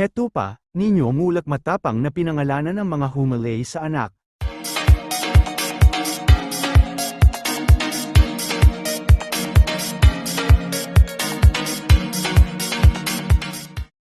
Heto pa, ninyo mulak matapang na pinangalanan ng mga humalay sa anak.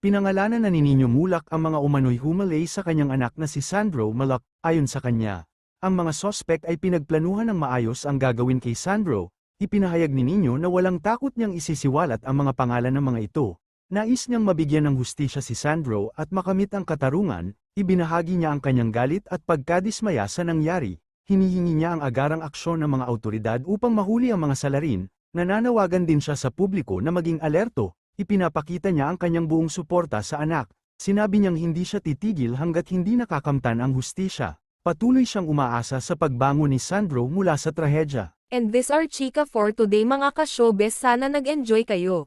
Pinangalanan na ni Ninyo Mulak ang mga umano'y humalay sa kanyang anak na si Sandro Malak, ayon sa kanya. Ang mga sospek ay pinagplanuhan ng maayos ang gagawin kay Sandro, ipinahayag ni Ninyo na walang takot niyang isisiwalat ang mga pangalan ng mga ito. Nais niyang mabigyan ng hustisya si Sandro at makamit ang katarungan, ibinahagi niya ang kanyang galit at pagkadismaya sa nangyari, hinihingi niya ang agarang aksyon ng mga autoridad upang mahuli ang mga salarin, nananawagan din siya sa publiko na maging alerto, ipinapakita niya ang kanyang buong suporta sa anak, sinabi niyang hindi siya titigil hanggat hindi nakakamtan ang hustisya. Patuloy siyang umaasa sa pagbangon ni Sandro mula sa trahedya. And this are Chika for today mga ka-showbiz sana nag-enjoy kayo.